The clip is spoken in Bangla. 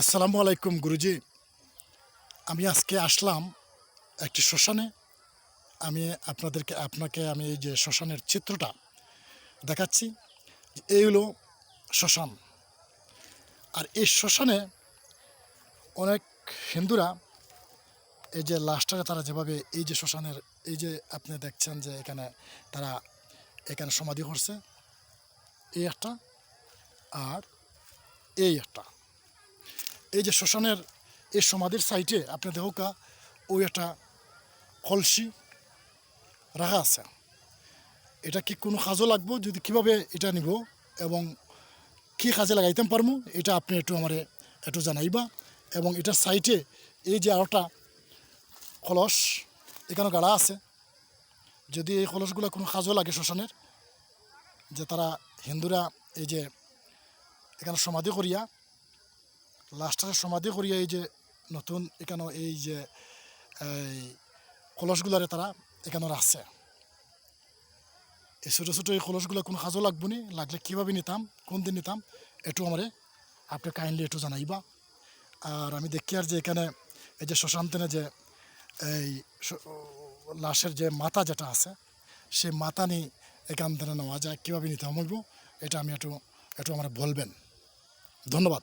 আসসালামু আলাইকুম, গুরুজি। আমি আজকে আসলাম একটি শ্মশানে। আমি আপনাদেরকে, আপনাকে আমি এই যে শ্মশানের চিত্রটা দেখাচ্ছি এই হলো শ্মশান। আর এই শ্মশানে অনেক হিন্দুরা এই যে লাস্টারে তারা যেভাবে এই যে শ্মশানের, এই যে আপনি দেখছেন যে এখানে তারা এখানে সমাধি করছে, এই একটা আর এই একটা। এই যে শ্মশানের, এই সমাধির সাইটে আপনি দেখুকা ওই একটা কলসি রাখা আছে। এটা কি কোনো কাজও লাগবো? যদি কীভাবে এটা নিব এবং কি কাজে লাগাইতে পারব এটা আপনি একটু আমারে একটু জানাইবা। এবং এটার সাইটে এই যে আরোটা কলস এখানে গাড়া আছে। যদি এই কলসগুলো কোনো কাজও লাগে শ্মশানের, যে তারা হিন্দুরা এই যে এখানে সমাধি করিয়া লাস্টারে সমাধি করিয়া এই যে নতুন এখানে এই যে, এই কলসগুলারে তারা এখানে রাখছে। এই ছোটো ছোটো এই কলসগুলো কোনো কাজও লাগবো নি, লাগলে কীভাবে নিতাম, কোন দিন নিতাম একটু আমারে আপনি কাইন্ডলি একটু জানাইবা। আর আমি দেখি আর যে এখানে এই যে শ্মশানতেনে যে এই লাশের যে মাথা যেটা আছে সেই মাথা নিয়ে এখান থেকে নেওয়া যায়, কীভাবে নিতে হইব, এটা আমি একটু একটু আমার বলবেন। ধন্যবাদ।